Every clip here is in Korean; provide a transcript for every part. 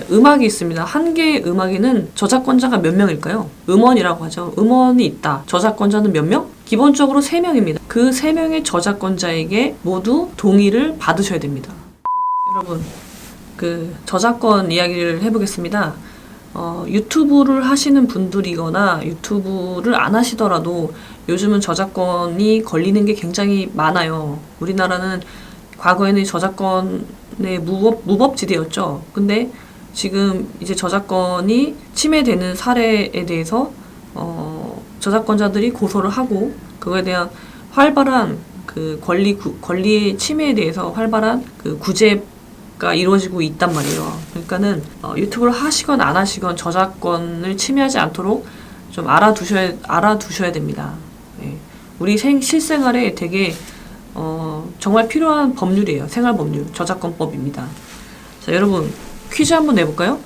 자, 음악이 있습니다. 한 개의 음악에는 저작권자가 몇 명일까요? 음원이라고 하죠. 음원이 있다. 저작권자는 몇 명? 기본적으로 3명입니다. 그 3명의 저작권자에게 모두 동의를 받으셔야 됩니다. 여러분, 그 저작권 이야기를 해보겠습니다. 어, 유튜브를 하시는 분들이거나 유튜브를 안 하시더라도 요즘은 저작권이 걸리는 게 굉장히 많아요. 우리나라는 과거에는 저작권의 무법, 무법지대였죠. 근데 지금 이제 저작권이 침해되는 사례에 대해서 어, 저작권자들이 고소를 하고 그거에 대한 활발한 그 권리 구, 권리의 침해에 대해서 활발한 그 구제가 이루어지고 있단 말이에요. 그러니까는 어, 유튜브를 하시건 안 하시건 저작권을 침해하지 않도록 좀 알아두셔야 알아두셔야 됩니다. 예. 우리 생, 실생활에 되게 어, 정말 필요한 법률이에요. 생활 법률, 저작권법입니다. 자, 여러분 퀴즈 한번 내볼까요?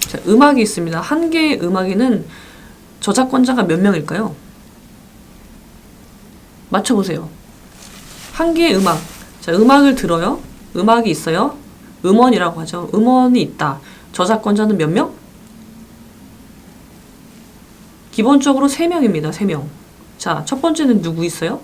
자, 음악이 있습니다. 한 개의 음악에는 저작권자가 몇 명일까요? 맞춰보세요. 한 개의 음악. 자, 음악을 들어요. 음악이 있어요. 음원이라고 하죠. 음원이 있다. 저작권자는 몇 명? 기본적으로 3명입니다. 3명. 자, 첫 번째는 누구 있어요?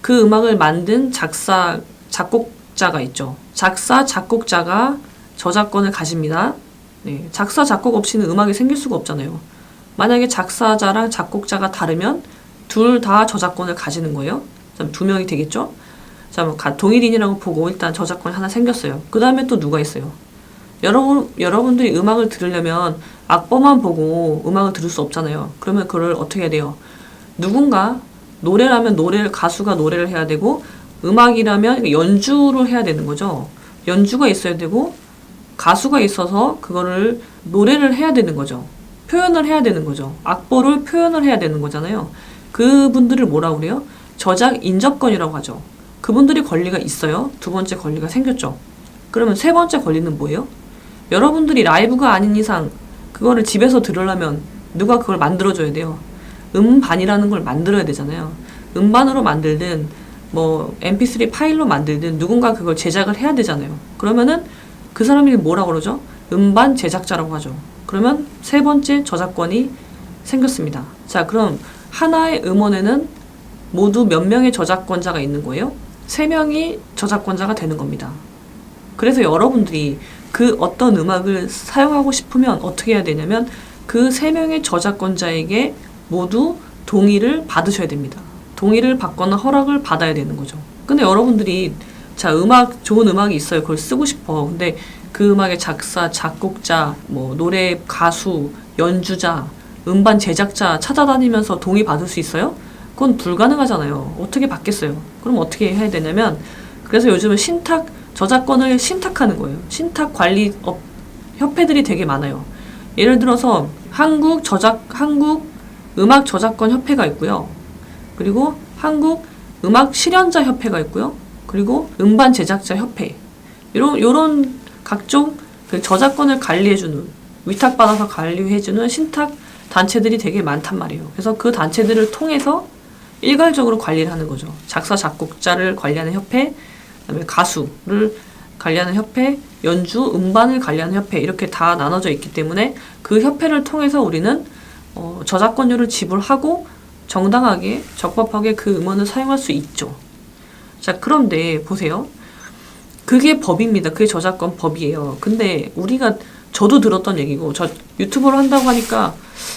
그 음악을 만든 작사, 작곡자가 있죠. 작사, 작곡자가 저작권을 가집니다. 네, 작사, 작곡 없이는 음악이 생길 수가 없잖아요. 만약에 작사자랑 작곡자가 다르면 둘 다 저작권을 가지는 거예요. 두 명이 되겠죠? 자, 동일인이라고 보고 일단 저작권 하나 생겼어요. 그 다음에 또 누가 있어요? 여러분, 여러분들이 음악을 들으려면 악보만 보고 음악을 들을 수 없잖아요. 그러면 그걸 어떻게 해야 돼요? 누군가 노래라면 노래를 가수가 노래를 해야 되고 음악이라면 연주를 해야 되는 거죠. 연주가 있어야 되고 가수가 있어서 그거를 노래를 해야 되는 거죠. 표현을 해야 되는 거죠. 악보를 표현을 해야 되는 거잖아요. 그분들을 뭐라고 그래요? 저작 인접권이라고 하죠. 그분들이 권리가 있어요. 두 번째 권리가 생겼죠. 그러면 세 번째 권리는 뭐예요? 여러분들이 라이브가 아닌 이상 그거를 집에서 들으려면 누가 그걸 만들어줘야 돼요. 음반이라는 걸 만들어야 되잖아요. 음반으로 만들든 뭐 mp3 파일로 만들든 누군가 그걸 제작을 해야 되잖아요. 그러면은 그 사람이 뭐라 그러죠? 음반 제작자라고 하죠. 그러면 세 번째 저작권이 생겼습니다. 자, 그럼 하나의 음원에는 모두 몇 명의 저작권자가 있는 거예요? 세 명이 저작권자가 되는 겁니다. 그래서 여러분들이 그 어떤 음악을 사용하고 싶으면 어떻게 해야 되냐면 그 세 명의 저작권자에게 모두 동의를 받으셔야 됩니다. 동의를 받거나 허락을 받아야 되는 거죠. 근데 여러분들이 자 음악 좋은 음악이 있어요. 그걸 쓰고 싶어. 근데 그 음악의 작사, 작곡자, 뭐 노래 가수, 연주자, 음반 제작자 찾아다니면서 동의 받을 수 있어요? 그건 불가능하잖아요. 어떻게 받겠어요? 그럼 어떻게 해야 되냐면 그래서 요즘은 신탁 저작권을 신탁하는 거예요. 신탁 관리 업 협회들이 되게 많아요. 예를 들어서 한국 저작 한국 음악 저작권 협회가 있고요. 그리고 한국 음악 실현자 협회가 있고요. 그리고 음반 제작자 협회. 이런 요런 각종 그 저작권을 관리해주는 위탁받아서 관리해주는 신탁 단체들이 되게 많단 말이에요. 그래서 그 단체들을 통해서 일괄적으로 관리를 하는 거죠. 작사 작곡자를 관리하는 협회, 그다음에 가수를 관리하는 협회, 연주 음반을 관리하는 협회 이렇게 다 나눠져 있기 때문에 그 협회를 통해서 우리는 어, 저작권료를 지불하고 정당하게 적법하게 그 음원을 사용할 수 있죠. 자 그런데 보세요. 그게 법입니다. 그게 저작권 법이에요. 근데 우리가 저도 들었던 얘기고 저 유튜브를 한다고 하니까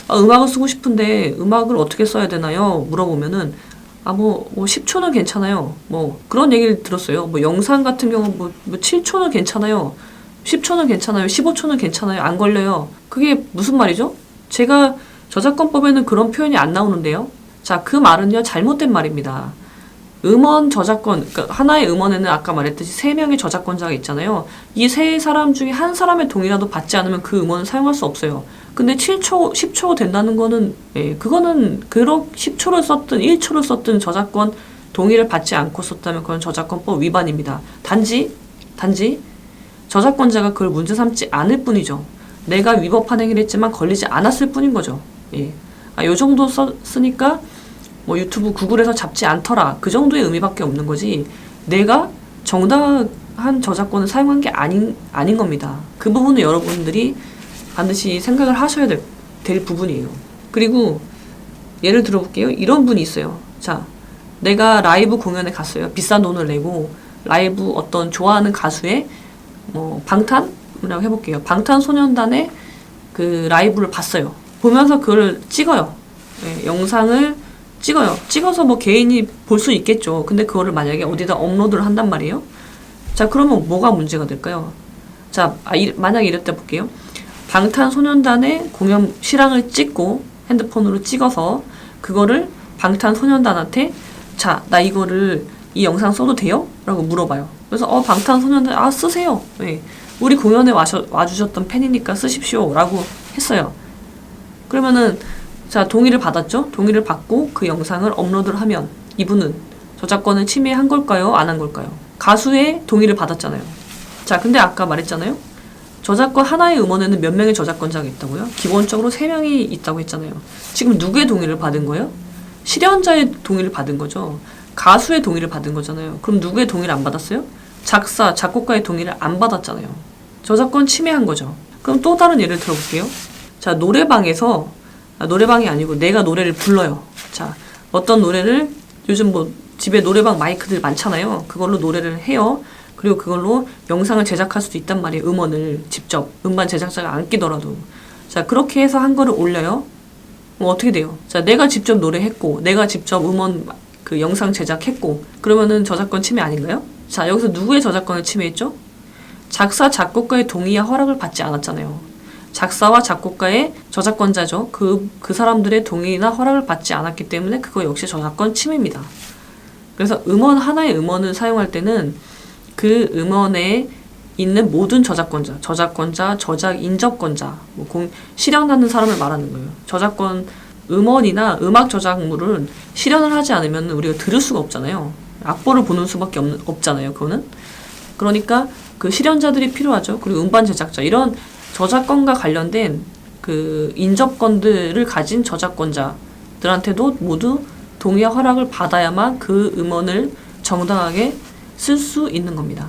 아, 음악을 쓰고 싶은데 음악을 어떻게 써야 되나요? 물어보면은 아뭐 뭐 10초는 괜찮아요. 뭐 그런 얘기를 들었어요. 뭐 영상 같은 경우 뭐, 뭐 7초는 괜찮아요. 10초는 괜찮아요. 15초는 괜찮아요. 안 걸려요. 그게 무슨 말이죠? 제가 저작권법에는 그런 표현이 안 나오는데요. 자, 그 말은요 잘못된 말입니다. 음원 저작권, 그러니까 하나의 음원에는 아까 말했듯이 세 명의 저작권자가 있잖아요. 이 세 사람 중에 한 사람의 동의라도 받지 않으면 그 음원을 사용할 수 없어요. 근데 7초, 10초 된다는 거는, 예, 그거는, 그렇, 10초를 썼든 1초를 썼든 저작권 동의를 받지 않고 썼다면 그건 저작권법 위반입니다. 단지, 단지, 저작권자가 그걸 문제 삼지 않을 뿐이죠. 내가 위법한 행위를 했지만 걸리지 않았을 뿐인 거죠. 예. 아, 요 정도 썼으니까 뭐 유튜브 구글에서 잡지 않더라 그 정도의 의미밖에 없는 거지 내가 정당 한 저작권을 사용한 게 아닌 아닌 겁니다. 그 부분은 여러분들이 반드시 생각을 하셔야 될, 될 부분이에요. 그리고 예를 들어볼게요. 이런 분이 있어요. 자, 내가 라이브 공연에 갔어요. 비싼 돈을 내고 라이브 어떤 좋아하는 가수의 뭐 방탄이라고 해볼게요. 방탄소년단의 그 라이브를 봤어요. 보면서 그걸 찍어요. 예, 영상을 찍어요. 찍어서 뭐 개인이 볼 수 있겠죠. 근데 그거를 만약에 어디다 업로드를 한단 말이에요. 자, 그러면 뭐가 문제가 될까요? 자, 아, 이, 만약에 이랬다 볼게요. 방탄소년단의 공연 실황을 찍고 핸드폰으로 찍어서 그거를 방탄소년단한테 자, 나 이거를 이 영상 써도 돼요? 라고 물어봐요. 그래서 어, 방탄소년단 아, 쓰세요. 네. 우리 공연에 와셔, 와주셨던 팬이니까 쓰십시오. 라고 했어요. 그러면은 자, 동의를 받았죠? 동의를 받고 그 영상을 업로드를 하면 이분은 저작권을 침해한 걸까요? 안 한 걸까요? 가수의 동의를 받았잖아요. 자, 근데 아까 말했잖아요. 저작권 하나의 음원에는 몇 명의 저작권자가 있다고요? 기본적으로 세 명이 있다고 했잖아요. 지금 누구의 동의를 받은 거예요? 실현자의 동의를 받은 거죠. 가수의 동의를 받은 거잖아요. 그럼 누구의 동의를 안 받았어요? 작사, 작곡가의 동의를 안 받았잖아요. 저작권 침해한 거죠. 그럼 또 다른 예를 들어볼게요. 자, 노래방에서, 아, 노래방이 아니고 내가 노래를 불러요. 자, 어떤 노래를 요즘 뭐 집에 노래방 마이크들 많잖아요. 그걸로 노래를 해요. 그리고 그걸로 영상을 제작할 수도 있단 말이에요. 음원을 직접. 음반 제작자가 안 끼더라도. 자, 그렇게 해서 한 거를 올려요. 뭐 어떻게 돼요? 자, 내가 직접 노래했고, 내가 직접 음원 그 영상 제작했고, 그러면은 저작권 침해 아닌가요? 자, 여기서 누구의 저작권을 침해했죠? 작사, 작곡가의 동의와 허락을 받지 않았잖아요. 작사와 작곡가의 저작권자죠. 그, 그 사람들의 동의나 허락을 받지 않았기 때문에 그거 역시 저작권 침해입니다. 그래서 음원, 하나의 음원을 사용할 때는 그 음원에 있는 모든 저작권자, 저작권자, 저작 인접권자, 뭐 공, 실현하는 사람을 말하는 거예요. 저작권 음원이나 음악 저작물은 실현을 하지 않으면 우리가 들을 수가 없잖아요. 악보를 보는 수밖에 없, 없잖아요. 그거는. 그러니까 그 실현자들이 필요하죠. 그리고 음반 제작자 이런 저작권과 관련된 그 인접권들을 가진 저작권자들한테도 모두 동의와 허락을 받아야만 그 음원을 정당하게 쓸 수 있는 겁니다.